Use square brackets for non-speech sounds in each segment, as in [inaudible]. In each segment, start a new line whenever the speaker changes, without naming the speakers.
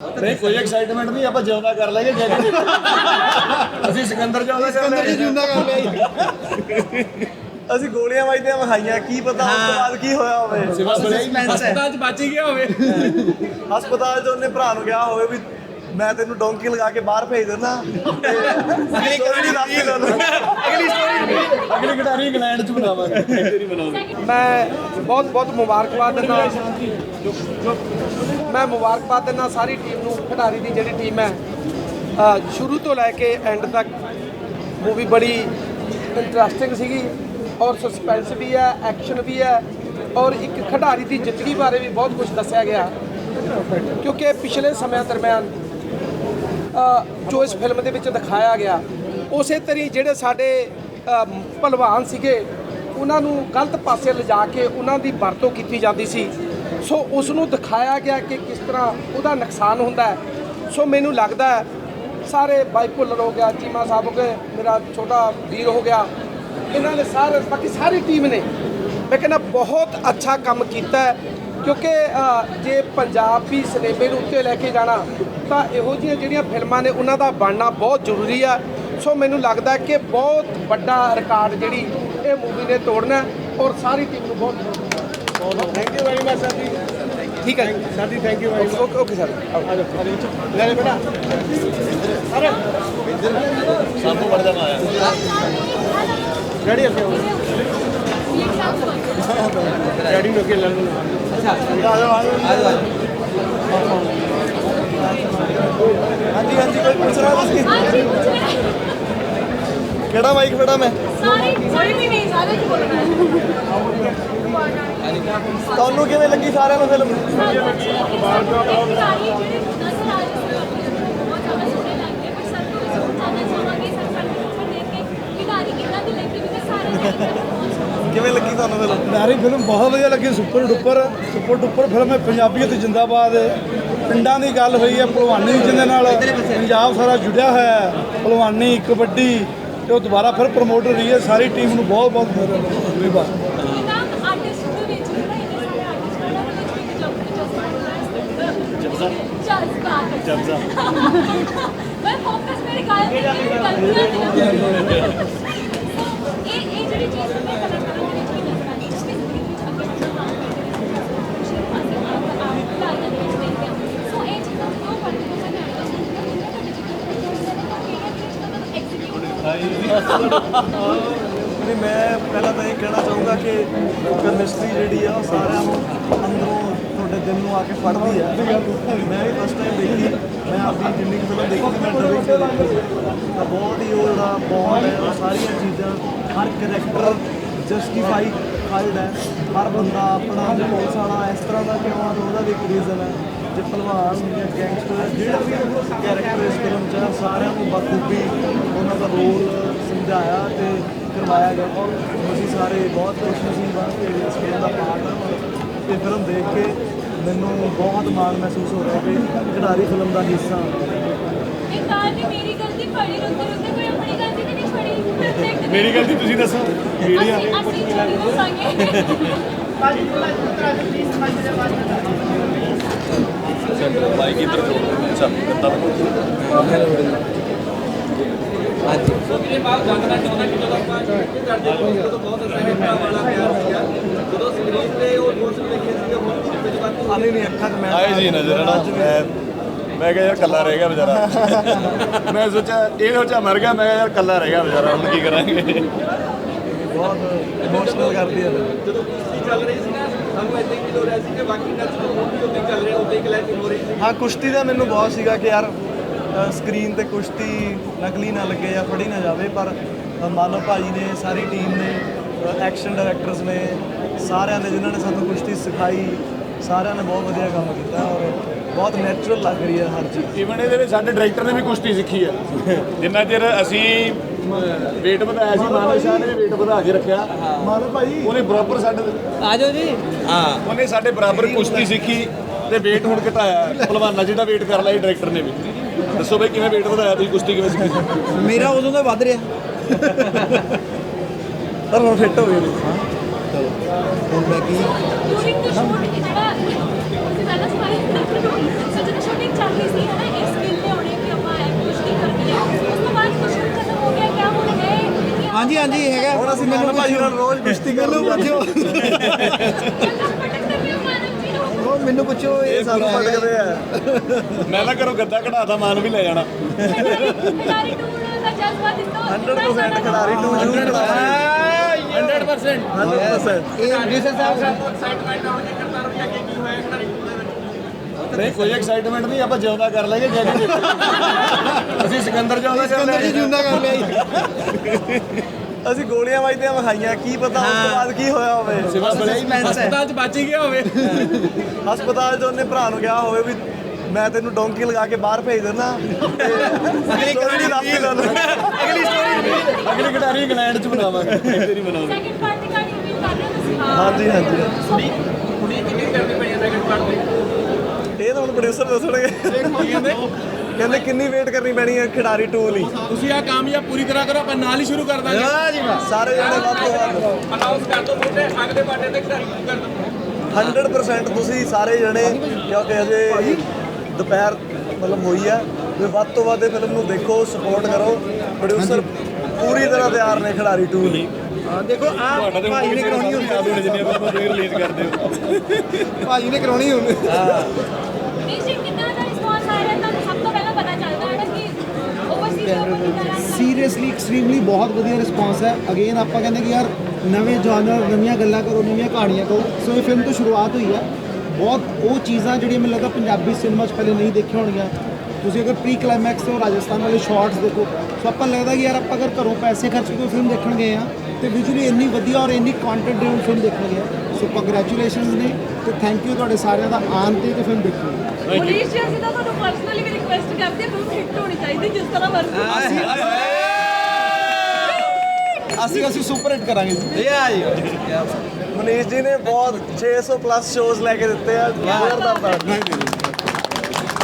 ਨਹੀਂ ਕੋਈ ਐਕਸਾਈਟਮੈਂਟ ਨਹੀਂ ਆਪਾਂ ਜਿਉਂਦਾ ਕਰ ਲਾਂਗੇ ਜੈਨੀ ਅਸੀਂ ਸਿਕੰਦਰ ਜਿਉਂਦਾ ਕਰ ਲਾਂਗੇ।
ਜਿੰਦਾ ਕਰ ਲਿਆ
ਅਸੀਂ ਗੋਲੀਆਂ ਵੱਜਦੀਆਂ ਵਿਖਾਈਆਂ ਕੀ ਪਤਾ ਉਸ ਤੋਂ ਬਾਅਦ ਕੀ ਹੋਇਆ ਹੋਵੇ।
ਹਸਪਤਾਲ ਚ ਬਚ ਗਿਆ ਹੋਵੇ।
ਹਸਪਤਾਲ 'ਚ ਉਹਨੇ ਭਰਾ ਨੂੰ ਕਿਹਾ ਹੋਵੇ ਵੀ ਮੈਂ ਤੈਨੂੰ ਡੋਂਕੀ ਲਗਾ ਕੇ ਬਾਹਰ ਭੇਜ ਦਿੰਦਾ। ਅਗਲੀ ਕਹਾਣੀ ਦੱਸ ਦੇ
ਅਗਲੀ ਸਟੋਰੀ ਅਗਲੀ ਖਿਡਾਰੀ ਇੰਗਲੈਂਡ ਚ ਬਣਾਵਾਂਗੇ।
ਮੈਂ ਬਹੁਤ ਬਹੁਤ ਮੁਬਾਰਕਬਾਦ ਦਿੰਦਾ ਮੈਂ ਮੁਬਾਰਕਬਾਦ ਦਿੰਦਾ ਸਾਰੀ ਟੀਮ ਨੂੰ ਖਿਡਾਰੀ ਦੀ ਜਿਹੜੀ ਟੀਮ ਹੈ। ਅ, ਸ਼ੁਰੂ ਤੋਂ ਲੈ ਕੇ ਐਂਡ ਤੱਕ ਮੂਵੀ ਬੜੀ ਇੰਟਰਸਟਿੰਗ ਸੀਗੀ। ਔਰ ਸਸਪੈਂਸ ਵੀ ਹੈ ਐਕਸ਼ਨ ਵੀ ਹੈ। ਔਰ ਇੱਕ ਖਿਡਾਰੀ ਦੀ ਜ਼ਿੰਦਗੀ ਬਾਰੇ ਵੀ ਬਹੁਤ ਕੁਝ ਦੱਸਿਆ ਗਿਆ। ਕਿਉਂਕਿ ਪਿਛਲੇ ਸਮਿਆਂ ਦਰਮਿਆਨ ਜੋ ਇਸ ਫਿਲਮ ਦੇ ਵਿੱਚ ਦਿਖਾਇਆ ਗਿਆ, ਉਸੇ ਤਰੀ ਜਿਹੜੇ ਸਾਡੇ ਭਲਵਾਨ ਸੀਗੇ, ਉਹਨਾਂ ਨੂੰ ਗਲਤ ਪਾਸੇ ਲਿਜਾ ਕੇ ਉਹਨਾਂ ਦੀ ਵਰਤੋਂ ਕੀਤੀ ਜਾਂਦੀ ਸੀ। ਸੋ ਉਸ ਨੂੰ ਦਿਖਾਇਆ ਗਿਆ ਕਿ ਕਿਸ ਤਰ੍ਹਾਂ ਉਹਦਾ ਨੁਕਸਾਨ ਹੁੰਦਾ ਸੋ ਮੈਨੂੰ ਲੱਗਦਾ ਸਾਰੇ ਬਾਈ ਭੁੱਲਰ ਹੋ ਗਿਆ, ਚੀਮਾ ਸਾਹਿਬ ਹੋ ਗਏ, ਮੇਰਾ ਛੋਟਾ ਵੀਰ ਹੋ ਗਿਆ, ਇਹਨਾਂ ਨੇ ਸਾਰੇ, ਬਾਕੀ ਸਾਰੀ ਟੀਮ ਨੇ। ਮੈਂ ਕਹਿੰਦਾ ਬਹੁਤ ਅੱਛਾ ਕੰਮ ਕੀਤਾ ਕਿਉਂਕਿ ਜੇ ਪੰਜਾਬੀ ਸਿਨੇਮੇ ਨੂੰ ਉੱਤੇ ਲੈ ਕੇ ਜਾਣਾ ਤਾਂ ਇਹੋ ਜਿਹੀਆਂ ਜਿਹੜੀਆਂ ਫਿਲਮਾਂ ਨੇ ਉਹਨਾਂ ਦਾ ਬਣਨਾ ਬਹੁਤ ਜ਼ਰੂਰੀ ਆ। ਸੋ ਮੈਨੂੰ ਲੱਗਦਾ ਹੈ ਕਿ ਬਹੁਤ ਵੱਡਾ ਰਿਕਾਰਡ ਜਿਹੜੀ ਇਹ ਮੂਵੀ ਨੇ ਤੋੜਨਾ ਔਰ ਸਾਰੀ ਟੀਮ ਨੂੰ ਬਹੁਤ ਬਹੁਤ
thank you very much sir ਜੀ
ਠੀਕ ਹੈ
ਸਰ ਜੀ thank you very much
okay okay sir
ਲੈ ਲੈ ਬੇਟਾ।
ਸਾਨੂੰ ਵੜ ਜਾਣਾ ਆਇਆ।
ਰੈਡੀ ਹੋ ਰੈਡੀ ਹੋ ਕੇ ਲੈ ਲਓ
ਹਾਂਜੀ ਹਾਂਜੀ ਕੋਈ ਪੁੱਛਣਾ ਤੁਸੀਂ
ਹਾਂਜੀ ਕੁਝ ਨਹੀਂ
ਕਿਹੜਾ ਮਾਈਕ ਫੜਾ ਮੈਂ
ਸਾਰੇ ਕੋਈ ਵੀ ਨਹੀਂ ਸਾਰੇ ਕੀ ਬੋਲਣਾ
ਤੁਹਾਨੂੰ ਕਿਵੇਂ ਲੱਗੀ ਸਾਰਿਆਂ ਨੂੰ ਫਿਲਮ ਕਿਵੇਂ ਲੱਗੀ ਤੁਹਾਨੂੰ ਫਿਲਮ?
ਨਾਰੀ ਫਿਲਮ ਬਹੁਤ ਵਧੀਆ ਲੱਗੀ, super duper super duper film ਹੈ ਪੰਜਾਬੀਅਤ ਜਿੰਦਾਬਾਦ। ਪਿੰਡਾਂ ਦੀ ਗੱਲ ਹੋਈ ਹੈ, ਭਲਵਾਨੀ ਜਿਹਦੇ ਨਾਲ ਪੰਜਾਬ ਸਾਰਾ ਜੁੜਿਆ ਹੋਇਆ ਹੈ। ਭਲਵਾਨੀ, ਕਬੱਡੀ, ਤੇ ਉਹ ਦੁਬਾਰਾ ਫਿਰ ਪ੍ਰਮੋਟ ਰਹੀ ਹੈ। ਸਾਰੀ ਟੀਮ ਨੂੰ ਬਹੁਤ ਬਹੁਤ ਧੰਨਵਾਦ
ਜਜ਼ਬਾ ਮੈਂ ਫੋਕਸ ਮੇਰੇ ਗੱਲ ਤੇ ਗਲਤੀਆਂ ਨਹੀਂ ਇਹ ਇਹ ਜਿਹੜੀ ਚੀਜ਼ ਮੈਂ ਕਲਾਕਾਰਾਂ ਦੇ ਵਿੱਚ ਵੀ ਨਜ਼ਰ ਆਈ ਜਿਸ ਦੀ ਜ਼ਿੰਦਗੀ ਵਿੱਚ ਅੱਗੇ ਵਧਣਾ ਸੋ ਇਹ ਚੀਜ਼ਾਂ ਜਦੋਂ ਪੜ੍ਹਦੇ ਹੋ ਸਾਡੇ ਆਈਡੀਆ
ਨਹੀਂ, ਮੈਂ ਪਹਿਲਾਂ ਤਾਂ ਇਹ ਕਹਿਣਾ ਚਾਹੂੰਗਾ ਕਿ ਕੈਮਿਸਟਰੀ ਜਿਹੜੀ ਆ ਉਹ ਸਾਰਿਆਂ ਨੂੰ ਅੰਦਰੋਂ ਤੁਹਾਡੇ ਦਿਲ ਨੂੰ ਆ ਕੇ ਫੜਦੀ ਆ। ਮੈਂ ਵੀ ਫਸਟ ਟਾਈਮ ਦੇਖੀ। ਮੈਂ ਆਪਣੀ ਜ਼ਿੰਦਗੀ ਫਿਲਮ ਦੇਖੀ ਮੈਂ ਡਬਿੰਗ ਤੇ ਤਾਂ ਬਹੁਤ ਹੀ ਉਹ ਜਿਹੜਾ ਬੌਂਡ ਹੈ, ਉਹ ਸਾਰੀਆਂ ਚੀਜ਼ਾਂ, ਹਰ ਕਰੈਕਟਰ ਜਸਟੀਫਾਈ ਫਾਈਡ ਹੈ। ਹਰ ਬੰਦਾ ਆਪਣਾ ਜੇ ਪੁਲਿਸ ਵਾਲਾ ਇਸ ਤਰ੍ਹਾਂ ਦਾ ਕਿਉਂ ਆ, ਉਹਦਾ ਵੀ ਇੱਕ ਰੀਜ਼ਨ ਹੈ। ਜੇ ਭਲਵਾਨ ਜਾਂ ਗੈਂਗਸਟਰ ਜਿਹੜਾ ਵੀ ਕੈਰੈਕਟਰ ਇਸ ਫਿਲਮ 'ਚ ਸਾਰਿਆਂ ਨੂੰ ਬਖੂਬੀ ਉਹਨਾਂ ਦਾ ਰੋਲ ਸਮਝਾਇਆ ਤੇ ਕਰਵਾਇਆ ਗਿਆ। ਅਸੀਂ ਸਾਰੇ ਬਹੁਤ ਖੁਸ਼ਨਸੀਬ ਹਾਂ ਕਿ ਇਸ ਫਿਲਮ ਦਾ ਪਾਰਟ ਹਾਂ ਤੇ ਫਿਲਮ ਦੇਖ ਕੇ ਮੈਨੂੰ ਬਹੁਤ ਮਾਣ ਮਹਿਸੂਸ ਹੋ ਰਿਹਾ ਕਿ ਖਿਡਾਰੀ ਫਿਲਮ ਦਾ ਹਿੱਸਾ ਹਾਂ।
ਇਹ ਕਾਰ ਨੇ ਮੇਰੀ ਗਲਤੀ ਫੜੀ ਕੋਈ ਆਪਣੀ ਗਲਤੀ ਤੇ ਨਹੀਂ ਫੜੀ?
ਮੇਰੀ ਗਲਤੀ ਤੁਸੀਂ ਦੱਸੋ।
ਅਸੀਂ ਅਸੀਂ ਜ਼ਰੂਰ ਦੱਸਾਂਗੇ।
ਮਾਈਕ ਇੱਧਰ ਤੋਂ ਅੱਛਾ ਕਿੱਦਾਂ
ਇਹਦੇ ਬਾਅਦ ਜਾਣਨਾ ਚਾਹੁੰਦਾ ਕਿ ਜਦੋਂ ਆਪਾਂ ਸ਼ੂਟਿੰਗ ਕਰਦੇ ਹਾਂ ਉਦੋਂ ਬਹੁਤ ਅਸਾਈਨਮੈਂਟ ਵਾਲਾ ਪਿਆਰ ਸੀਗਾ। ਜਦੋਂ ਸਕਰੀਨ ਤੇ ਉਹ ਇਮੋਸ਼ਨ ਦੇਖੇ ਸੀਗੇ ਹੁਣ ਸ਼ੂਟਿੰਗ ਦੇ ਬਾਅਦ
ਆਲੇ ਨਹੀਂ ਅੱਖਾਂ 'ਚ ਮੈਂ
ਆਏ ਜੀ ਨਜ਼ਰ ਨਾ ਮੈਂ ਮੈਂ ਕਿਹਾ ਯਾਰ ਕੱਲਾ ਰਹਿ ਗਿਆ ਵਿਚਾਰਾ। ਮੈਂ ਸੋਚਿਆ ਇਹ ਸੋਚਿਆ ਮਰ ਗਿਆ ਮੈਂ ਕਿਹਾ ਯਾਰ ਕੱਲਾ ਰਹਿ ਗਿਆ ਵਿਚਾਰਾ ਹੁਣ ਕੀ ਕਰਾਂਗੇ?
ਬਹੁਤ ਇਮੋਸ਼ਨਲ ਕਰਦੀ ਹੈ।
ਜਦੋਂ ਕੁਸ਼ਤੀ ਚੱਲ ਰਹੀ ਸੀ ਨਾ ਸਾਨੂੰ ਇਦਾਂ ਹੀ ਫੀਲ ਹੋ ਰਿਹਾ ਸੀ ਕਿ ਬਾਕੀ ਨੱਚ ਤੋਂ ਹੁਣ ਵੀ ਉੱਤੇ ਚੱਲ ਰਿਹਾ ਉੱਤੇ ਕਲੈਰਿਟੀ ਹੋ ਰਹੀ ਸੀ।
ਹਾਂ ਕੁਸ਼ਤੀ ਦਾ ਮੈਨੂੰ ਬਹੁਤ ਸੀਗਾ ਕਿ ਯਾਰ ਸਕਰੀਨ ਤੇ ਕੁਸ਼ਤੀ ਨਕਲੀ ਨਾ ਲੱਗੇ ਜਾਂ ਫੜੀ ਨਾ ਜਾਵੇ ਪਰ ਅ, ਮਾਨਵ ਭਾਜੀ ਨੇ ਸਾਰੀ ਟੀਮ ਨੇ ਐਕਸ਼ਨ ਡਾਇਰੈਕਟਰਸ ਨੇ ਸਾਰਿਆਂ ਨੇ ਜਿਨ੍ਹਾਂ ਨੇ ਸਾਨੂੰ ਕੁਸ਼ਤੀ ਸਿਖਾਈ ਸਾਰਿਆਂ ਨੇ ਬਹੁਤ ਵਧੀਆ ਕੰਮ ਕੀਤਾ ਔਰ ਬਹੁਤ ਨੈਚੁਰਲ ਲੱਗ ਰਹੀ ਹੈ ਹਰ ਚੀਜ਼।
ਇਵਨ ਇਹਦੇ ਵਿੱਚ ਸਾਡੇ ਡਾਇਰੈਕਟਰ ਨੇ ਵੀ ਕੁਸ਼ਤੀ ਸਿੱਖੀ ਹੈ ਜਿੰਨਾ ਚਿਰ ਅਸੀਂ weight ਵਧਾਇਆ ਸੀ ਮਾਨਵ ਸ਼ਾਹ ਨੇ ਵੀ weight ਵਧਾ ਕੇ ਰੱਖਿਆ।
ਮਾਨਵ ਭਾਜੀ
ਉਹਨੇ ਬਰਾਬਰ ਸਾਡੇ
ਆਜੋ ਜੀ। ਹਾਂ।
ਉਹਨੇ ਸਾਡੇ ਬਰਾਬਰ ਕੁਸ਼ਤੀ ਸਿੱਖੀ ਤੇ weight ਹੁਣ ਘਟਾਇਆ। ਪਹਿਲਵਾਨਾਂ ਜਿਹਦਾ weight ਕਰ ਲਿਆ ਡਾਇਰੈਕਟਰ ਨੇ ਵੀ। ਦੱਸੋ ਬਈ ਕਿਵੇਂ weight ਵਧਾਇਆ ਤੁਸੀਂ ਕੁਸ਼ਤੀ ਕਿਵੇਂ ਸਿੱਖੀ
ਮੇਰਾ ਉਦੋਂ ਦਾ ਵੱਧ ਰਿਹਾ।
ਪਰ ਹੁਣ ਫਿੱਟ ਹੋ ਗਏ ਨੇ
ਹੁੰਦਾ ਕੀ
ਡੂਰਿੰਗ ਦ ਸ਼ੂਟ ਇਹ ਜਿਹੜਾ ਤੁਸੀਂ ਪਹਿਲਾਂ ਸਮਾਈ ਸੋ ਜਦੋਂ ਸ਼ੂਟਿੰਗ ਚੱਲ ਰਹੀ ਸੀ ਹੈ ਨਾ ਇਸ ਸਕਿੱਲ ਤੇ ਆਉਣੇ ਕਿ ਆਪਾਂ ਇਹ ਕੁਝ ਨਹੀਂ ਕਰਨੀ ਹੈ ਉਸ ਤੋਂ ਬਾਅਦ ਕੁਝ ਸ਼ੂਟ ਖਤਮ ਹੋ ਗਿਆ ਕਿਆ ਹੁਣ ਹੈ?
ਹਾਂਜੀ ਹਾਂਜੀ ਹੈਗਾ।
ਹੁਣ ਅਸੀਂ ਮੈਨੂੰ ਭਾਜੀ ਨਾਲ ਰੋਜ਼ ਕੁਸ਼ਤੀ ਕਰ
ਮੈਨੂੰ ਪੁੱਛੋ।
ਨੂੰ।
ਮੈਨੂੰ ਇਹ
ਸਾਨੂੰ ਆ।
ਮੈਂ ਤਾਂ ਘਰੋਂ ਗੱਦਾ ਕਢਾਤਾ ਮਾਨ ਵੀ ਲੈ ਜਾਣਾ।
ਖਿਡਾਰੀ ਟੂਰ ਦਾ ਜਜ਼ਬਾ ਦਿੱਤਾ।
100% ਖਿਡਾਰੀ ਟੂ ਜ਼ਰੂਰ ਖਿਡਾਰੀ
100%
100%
ਇਹ ਪ੍ਰੋਡਿਊਸਰ ਸਾਹਿਬ
ਐਕਸਾਈਟਮੈਂਟ ਆਉਣ ਕੇ ਕਰਤਾਰ ਵੀ ਅੱਗੇ ਕੀ ਹੋਇਆ ਖਿਡਾਰੀ ਟੂ ਦੇ ਵਿੱਚ?
ਨਹੀਂ ਕੋਈ ਐਕਸਾਈਟਮੈਂਟ ਨਹੀਂ ਆਪਾਂ ਜਿਉਂਦਾ ਕਰ ਲਾਂਗੇ ਜਾ ਕੇ ਅਸੀਂ ਸਿਕੰਦਰ ਜਿਉਂਦਾ ਕਰ
ਸਿਕੰਦਰ ਜੀ
ਲਿਆ
ਜੁੰਦਾ ਕਰ ਲਿਆ ਜੀ। [laughs]
ਅਸੀਂ ਗੋਲੀਆਂ ਵੱਜਦੀਆਂ ਵਿਖਾਈਆਂ ਕੀ ਪਤਾ ਉਸ ਤੋਂ ਬਾਅਦ ਕੀ ਹੋਇਆ ਹੋਵੇ।
ਸਿਵਾ ਬੜੇ
ਹਸਪਤਾਲ 'ਚ ਬਚ ਗਿਆ ਹੋਵੇ।
ਹਸਪਤਾਲ 'ਚ ਉਹਨੇ ਭਰਾ ਨੂੰ ਕਿਹਾ ਹੋਵੇ ਵੀ ਮੈਂ ਤੈਨੂੰ ਡੋਂਕੀ ਲਗਾ ਕੇ ਬਾਹਰ ਭੇਜ ਦਿੰਦਾ। ਅਗਲੀ ਕਹਾਣੀ ਦੱਸ ਦੇ
ਅਗਲੀ ਸਟੋਰੀ ਅਗਲੀ ਖਿਡਾਰੀ ਇੰਗਲੈਂਡ ਚ ਬਣਾਵਾਂਗੇ। ਇੱਥੇ ਨਹੀਂ ਬਣਾਉਂਦੇ
ਸੈਕਿੰਡ ਪਾਰਟ ਦੀ ਕਹਾਣੀ ਉਮੀਦ ਕਰ ਰਹੇ ਹੋ ਤੁਸੀਂ?
ਹਾਂਜੀ ਹਾਂਜੀ।
ਹਾਂਜੀ
ਕੁੜੀ ਕਿੰਨੀ ਕਰਨੀ ਪਈ ਸੈਕਿੰਡ ਪਾਰਟ ਦੀ
ਇਹ ਤਾਂ ਹੁਣ ਪ੍ਰੋਡਿਊਸਰ ਦੱਸਣਗੇ। ਕਹਿੰਦੇ ਕਿੰਨੀ ਵੇਟ ਕਰਨੀ ਪੈਣੀ ਹੈ ਖਿਡਾਰੀ 2 ਲਈ।
ਤੁਸੀਂ ਆ ਕਾਮਯਾਬ ਪੂਰੀ ਤਰ੍ਹਾਂ ਕਰੋ ਆਪਾਂ ਨਾਲ ਹੀ ਸ਼ੁਰੂ ਕਰ ਦਾਂਗੇ।
ਵਾਹ ਜੀ ਵਾਹ
ਸਾਰੇ ਜਣੇ ਵੱਧ ਤੋਂ ਵੱਧ।
ਅਨਾਉਂਸ ਕਰ ਦੋ ਮੁੰਡੇ ਅਗਲੇ ਪਾਰਟ ਤੇ ਖਿਡਾਰੀ ਕਰ ਦੋ
100% ਤੁਸੀਂ ਸਾਰੇ ਜਣੇ ਕਿਉਂਕਿ ਅਜੇ ਦੁਪਹਿਰ ਮਤਲਬ ਹੋਈ ਹੈ। ਵੀ ਵੱਧ ਤੋਂ ਵੱਧ ਇਹ ਫਿਲਮ ਨੂੰ ਦੇਖੋ ਸਪੋਰਟ ਕਰੋ। ਪ੍ਰੋਡਿਊਸਰ ਪੂਰੀ ਤਰ੍ਹਾਂ ਤਿਆਰ ਨੇ ਖਿਡਾਰੀ 2 ਲਈ
ਹਾਂ, ਦੇਖੋ ਆ ਭਾਈ ਨੇ ਕਰਾਉਣੀ
ਹੁੰਦੀ। ਆ ਦੋਨੇ ਜਿੰਨੀਆਂ ਫਿਲਮਾਂ ਤੁਸੀਂ ਰਿਲੀਜ਼ ਕਰਦੇ ਹੋ।
ਭਾਈ ਨੇ ਕਰਾਉਣੀ ਹੁਣ
ਨਹੀਂ ਜੀ ਕਿੰਨਾ ਦਾ ਰਿਸਪੌਂਸ ਆ ਰਿਹਾ ਤੁਹਾਨੂੰ ਸਭ ਤੋਂ ਪਹਿਲਾਂ ਪਤਾ ਚੱਲਦਾ ਹੈ ਨਾ ਕਿ ਓਵਰਸੀਜ਼ ਦੇ ਉੱਪਰ ਕਿੰਨਾ ਰੰਗ
ਸੀਰੀਅਸਲੀ ਐਕਸਟ੍ਰੀਮਲੀ ਬਹੁਤ ਵਧੀਆ ਰਿਸਪਾਂਸ ਹੈ। ਅਗੇਨ ਆਪਾਂ ਕਹਿੰਦੇ ਕਿ ਯਾਰ ਨਵੇਂ ਜਨਰ ਨਵੀਆਂ ਗੱਲਾਂ ਕਰੋ ਨਵੀਆਂ ਕਹਾਣੀਆਂ ਕਰੋ ਸੋ ਇਹ ਫਿਲਮ ਤੋਂ ਸ਼ੁਰੂਆਤ ਹੋਈ ਹੈ। ਬਹੁਤ ਉਹ ਚੀਜ਼ਾਂ ਜਿਹੜੀਆਂ ਮੈਨੂੰ ਲੱਗਦਾ ਪੰਜਾਬੀ ਸਿਨੇਮਾ 'ਚ ਪਹਿਲੇ ਨਹੀਂ ਦੇਖੀਆਂ ਹੋਣਗੀਆਂ। ਤੁਸੀਂ ਅਗਰ ਪ੍ਰੀ ਕਲਾਈਮੈਕਸ ਤੇ ਰਾਜਸਥਾਨ ਵਾਲੇ ਸ਼ਾਰਟਸ ਦੇਖੋ ਸੋ ਆਪਾਂ ਲੱਗਦਾ ਕਿ ਯਾਰ ਆਪਾਂ ਅਗਰ ਘਰੋਂ ਪੈਸੇ ਖਰਚ ਕੇ ਕੋਈ ਫਿਲਮ ਦੇਖਣ ਗਏ ਆ ਤੇ ਵਿਜ਼ੂਅਲੀ ਇੰਨੀ ਵਧੀਆ ਔਰ ਇੰਨੀ ਕੰਟੈਂਟ ਡਰਿਵਨ ਫਿਲਮ ਦੇਖਣ ਗਏ ਹਾਂ। ਸੋ ਕੰਗ੍ਰੈਚੁਲੇਸ਼ਨਸ ਨੇ ਤੇ ਥੈਂਕ ਯੂ ਤੁਹਾਡੇ ਸਾਰਿਆਂ ਦਾ ਆਉਣ ਤੇ ਤੇ ਫਿਲਮ ਦੇਖਣ ਲਈ।
ਪੁਲਿਸ ਜੀ ਅਸੀਂ ਤਾਂ ਤੁਹਾਨੂੰ ਪਰਸਨਲੀ ਵੀ ਰਿਕੁਐਸਟ ਕਰਦੇ ਹਾਂ ਫਿਲਮ ਹਿੱਟ ਹੋਣੀ ਚਾਹੀਦੀ ਜਿਸ ਤਰ੍ਹਾਂ ਮਰਜ਼ੀ।
ਅਸੀਂ ਅਸੀਂ ਸੁਪਰ ਹਿੱਟ ਕਰਾਂਗੇ ਜੀ। ਯਾ ਯਾ
ਮਨੀਸ਼ ਜੀ ਨੇ ਬਹੁਤ 600 ਪਲੱਸ ਸ਼ੋਜ਼ ਲੈ ਕੇ ਦਿੱਤੇ ਆ। ਜ਼ੋਰਦਾਰ ਤਾਂ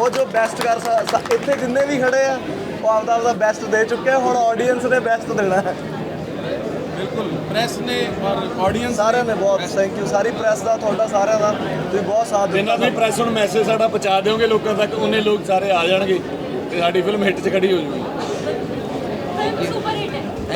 ਉਹ ਜੋ ਬੈਸਟ ਕਰ ਸਕ- ਇੱਥੇ ਜਿੰਨੇ ਵੀ ਖੜੇ ਆ ਉਹ ਆਪਦਾ ਆਪਦਾ ਬੈਸਟ ਦੇ ਚੁੱਕੇ ਆ। ਹੁਣ ਆਡੀਅנס ਨੇ ਬੈਸਟ ਦੇਣਾ। ਹੈ
ਬਿਲਕੁਲ ਪ੍ਰੈਸ ਨੇ ਔਰ ਆਡੀਅנס
ਸਾਰਿਆਂ ਨੇ ਬਹੁਤ। ਥੈਂਕ ਯੂ ਸਾਰੀ ਪ੍ਰੈਸ ਦਾ ਤੁਹਾਡਾ ਸਾਰਿਆਂ ਦਾ। ਤੁਸੀਂ ਬਹੁਤ ਸਾਥ ਦਿੱਤਾ ਜਿੰਨਾ
ਵੀ ਪ੍ਰੈਸ ਨੂੰ ਮੈਸੇਜ ਸਾਡਾ ਪਹੁੰਚਾ ਦਿਓਗੇ ਲੋਕਾਂ ਤੱਕ ਉਹਨੇ ਲੋਕ ਸਾਰੇ ਆ ਜਾਣਗੇ ਤੇ ਸਾਡੀ ਫਿਲਮ ਹਿੱਟ 'ਚ ਖੜੀ ਹੋ ਜਾਊਗੀ।